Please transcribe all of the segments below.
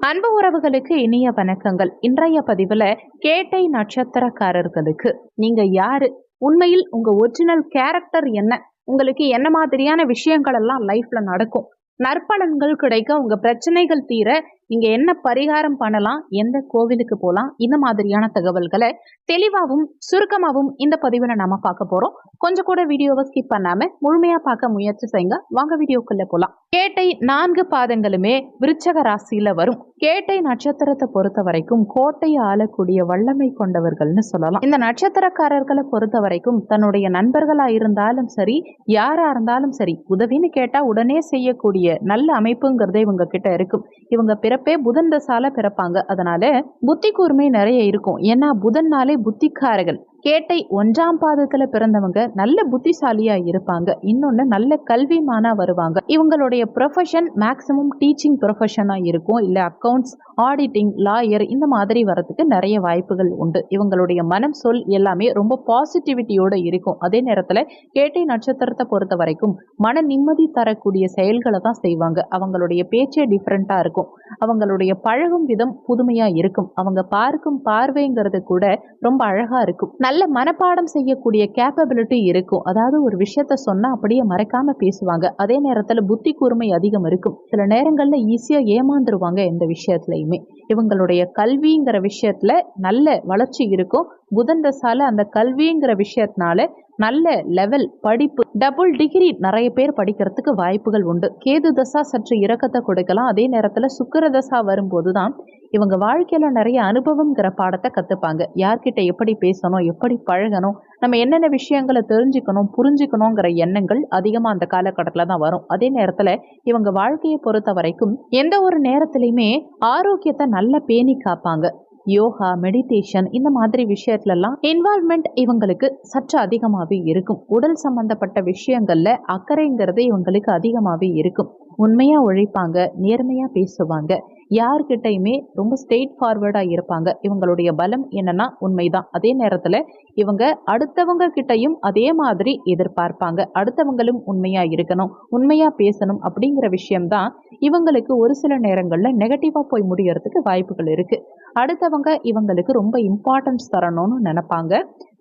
அன்பு உறவுகளுக்கு இனிய வணக்கங்கள். இன்றைய பதிவுல கேட்டை நட்சத்திரக்காரர்களுக்கு. நீங்க யாரு? உண்மையில் உங்க ஒரிஜினல் கேரக்டர் என்ன? உங்களுக்கு என்ன மாதிரியான விஷயங்கள் எல்லாம் லைஃப்ல நடக்கும்? நற்பலன்கள் கிடைக்க உங்க பிரச்சனைகள் தீர நீங்கள் என்ன பரிகாரம் பண்ணலாம் எந்த கோவிலுக்கு போகலாம் இந்த மாதிரியான தகவல்களை தெளிவாகவும் சுருக்கமாகவும் இந்த பதிவில் நாம பார்க்க போறோம். கொஞ்சம் கூட வீடியோவை ஸ்கிப் பண்ணாம முழுமையா பார்க்க முயற்சி செய்யுங்க. வாங்க வீடியோக்குள்ள போகலாம் கேட்டை நான்கு பாதங்களுமே விருச்சக ராசியில் வரும். கேட்டை நட்சத்திரத்தை பொறுத்த வரைக்கும் கோட்டையை ஆளக்கூடிய வல்லமை கொண்டவர்கள்னு சொல்லலாம். இந்த நட்சத்திரக்காரர்களை பொறுத்த வரைக்கும் தன்னுடைய நண்பர்களா இருந்தாலும் சரி யாரா இருந்தாலும் சரி உதவின்னு கேட்டா உடனே செய்யக்கூடிய நல்ல அமைப்புங்கிறதே இவங்க கிட்ட இருக்கும். இவங்க பிற பிறப்பே புதன் தசால பிறப்பாங்க. அதனால புத்தி கூர்மை நிறைய இருக்கும். ஏன்னா புதன்னாலே புத்திக்காரர்கள். கேட்டை ஒன்றாம் பாதத்துல பிறந்தவங்க நல்ல புத்திசாலியா இருப்பாங்க. இன்னொன்னு நல்ல கல்விமானா வருவாங்க. இவங்களுடைய ப்ரொஃபஷன் மேக்சிமம் டீச்சிங் ப்ரொஃபஷனா இருக்கும். இல்ல அக்கவுண்ட்ஸ் ஆடிட்டிங் லாயர் இந்த மாதிரி வரதுக்கு நிறைய வாய்ப்புகள் உண்டு. இவங்களுடைய மனம் சொல் எல்லாமே ரொம்ப பாசிட்டிவிட்டியோட இருக்கும். அதே நேரத்துல கேட்டை நட்சத்திரத்தை பொறுத்த வரைக்கும் மன நிம்மதி தரக்கூடிய செயல்களை தான் செய்வாங்க. அவங்களுடைய பேச்சே டிஃப்ரெண்டா இருக்கும். அவங்களுடைய பழகும் விதம் புதுமையா இருக்கும். அவங்க பார்க்கும் பார்வைங்கிறது கூட ரொம்ப அழகா இருக்கும். நல்ல மனப்பாடம் செய்யக்கூடிய கேப்பபிலிட்டி இருக்கும். அதாவது ஒரு விஷயத்த சொன்னால் அப்படியே மறக்காமல் பேசுவாங்க. அதே நேரத்தில் புத்தி கூர்மை அதிகம் இருக்கும். சில நேரங்களில் ஈஸியாக ஏமாந்துருவாங்க எந்த விஷயத்துலையுமே. இவங்களுடைய கல்விங்கிற விஷயத்துல நல்ல வளர்ச்சி இருக்கும். புதன் தசால அந்த கல்விங்கிற விஷயத்தினால நல்ல லெவல் படிப்பு டபுள் டிகிரி நிறைய பேர் படிக்கிறதுக்கு வாய்ப்புகள் உண்டு. கேது தசா சற்று இறக்கத்தை கொடுக்கலாம். அதே நேரத்தில் சுக்கர தசா வரும்போது தான் இவங்க வாழ்க்கையில் நிறைய அனுபவங்கிற பாடத்தை கற்றுப்பாங்க யார்கிட்ட எப்படி பேசணும் எப்படி பழகணும் நம்ம என்னென்ன விஷயங்களை தெரிஞ்சுக்கணும் புரிஞ்சுக்கணுங்கிற எண்ணங்கள் அதிகமாக அந்த காலகட்டத்தில் தான் வரும். அதே நேரத்தில் இவங்க வாழ்க்கையை பொறுத்த வரைக்கும் எந்த ஒரு நேரத்துலையுமே ஆரோக்கியத்தை நல்லா பேணி காப்பாங்க. யோகா மெடிடேஷன் இந்த மாதிரி விஷயத்துலலாம் இன்வால்மெண்ட் இவங்களுக்கு சற்று அதிகமாகவே இருக்கும். உடல் சம்பந்தப்பட்ட விஷயங்களில் அக்கறைங்கிறது இவங்களுக்கு அதிகமாகவே இருக்கும். உண்மையாக உழைப்பாங்க நேர்மையாக பேசுவாங்க. யார்கிட்டையுமே ரொம்ப ஸ்ட்ரெயிட் ஃபார்வர்டாக இருப்பாங்க. இவங்களுடைய பலம் என்னன்னா உண்மைதான். அதே நேரத்தில் இவங்க அடுத்தவங்க கிட்டையும் அதே மாதிரி எதிர்பார்ப்பாங்க. அடுத்தவங்களும் உண்மையாக இருக்கணும் உண்மையாக பேசணும் அப்படிங்கிற விஷயம்தான் இவங்களுக்கு ஒரு சில நேரங்களில் நெகட்டிவாக போய் முடியறதுக்கு வாய்ப்புகள் இருக்குது அடுத்தவங்க இவங்களுக்கு ரொம்ப இம்பார்ட்டன்ஸ் தரணும்னு நினைப்பாங்க.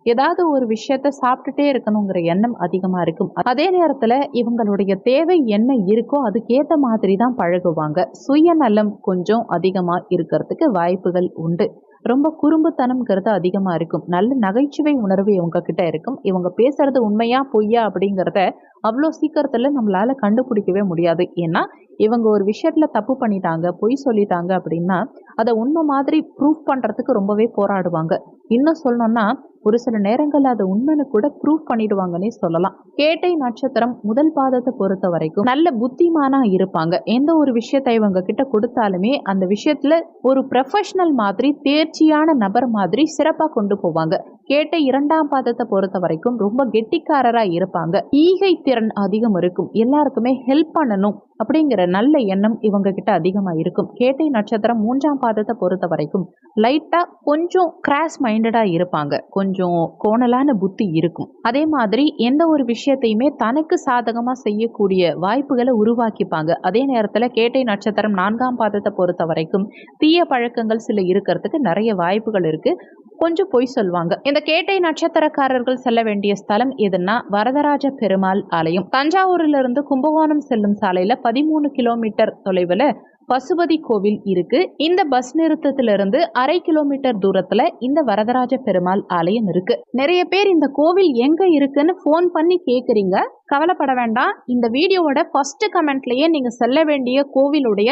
ஏதாவது ஒரு விஷயத்த சாப்பிட்டுட்டே இருக்கணுங்கிற எண்ணம் அதிகமாக இருக்கும். அதே நேரத்தில் இவங்களுடைய தேவை என்ன இருக்கோ அதுக்கேற்ற மாதிரி தான் பழகுவாங்க. சுயநலம் கொஞ்சம் அதிகமாக இருக்கிறதுக்கு வாய்ப்புகள் உண்டு. ரொம்ப குறும்புத்தனம்ங்கிறது அதிகமாக இருக்கும். நல்ல நகைச்சுவை உணர்வு இவங்க கிட்ட இருக்கும். இவங்க பேசுறது உண்மையா பொய்யா அப்படிங்கிறத அவ்வளோ சீக்கிரத்தில் நம்மளால் கண்டுபிடிக்கவே முடியாது. ஏன்னா இவங்க ஒரு விஷயத்தில் தப்பு பண்ணிட்டாங்க பொய் சொல்லிட்டாங்க அப்படின்னா அதை உண்மை மாதிரி ப்ரூஃப் பண்ணுறதுக்கு ரொம்பவே போராடுவாங்க. இன்னும் சொல்லணும்னா ஒரு சில நேரங்களில் அதை உண்மைன்னு கூட ப்ரூவ் பண்ணிடுவாங்கன்னே சொல்லலாம். கேட்டை நட்சத்திரம் முதல் பாதத்தை பொறுத்த வரைக்கும் நல்ல புத்திமானா இருப்பாங்க. எந்த ஒரு விஷயத்தை இவங்க கிட்ட கொடுத்தாலுமே அந்த விஷயத்துல ஒரு ப்ரொஃபஷனல் மாதிரி தேர்ச்சியான நபர் மாதிரி சிறப்பாக கொண்டு போவாங்க. கேட்ட இரண்டாம் பாதத்தை பொறுத்த வரைக்கும் ரொம்ப கெட்டிக்காரராக இருப்பாங்க. ஈகை திறன் அதிகம் இருக்கும். எல்லாருக்குமே ஹெல்ப் பண்ணணும் அப்படிங்கிற நல்ல எண்ணம் இவங்க கிட்ட அதிகமாக இருக்கும். கேட்டை நட்சத்திரம் மூன்றாம் பாதத்தை பொறுத்த வரைக்கும் லைட்டாக கொஞ்சம் கிராஸ் மைண்டடாக இருப்பாங்க. கொஞ்சம் கொஞ்சம் கோணலான புத்தி இருக்கும். அதே மாதிரி எந்த ஒரு விஷயத்தையுமே தனக்கு சாதகமாக செய்யக்கூடிய வாய்ப்புகளை உருவாக்கிப்பாங்க. அதே நேரத்தில் கேட்டை நட்சத்திரம் நான்காம் பாதத்தை பொறுத்த வரைக்கும் தீய பழக்கங்கள் சில இருக்கிறதுக்கு நிறைய வாய்ப்புகள் இருக்கு. கொஞ்சம் பொய் சொல்லுவாங்க இந்த கேட்டை நட்சத்திரக்காரர்கள் செல்ல வேண்டிய ஸ்தலம் எதுன்னா வரதராஜ பெருமாள் ஆலயம். தஞ்சாவூரிலிருந்து கும்பகோணம் செல்லும் சாலையில பதிமூணு கிலோமீட்டர் தொலைவில் பசுபதி கோவில் இருக்கு. இந்த பஸ் நிறுத்தத்திலிருந்து அரை கிலோமீட்டர் தூரத்துல இந்த வரதராஜ பெருமாள் ஆலயம் இருக்கு. நிறைய பேர் இந்த கோவில் எங்க இருக்குன்னு ஃபோன் பண்ணி கேக்குறீங்க. கவலைப்பட வேண்டாம். இந்த வீடியோவோட ஃபர்ஸ்ட் கமெண்ட்லயே நீங்க செல்ல வேண்டிய கோவிலுடைய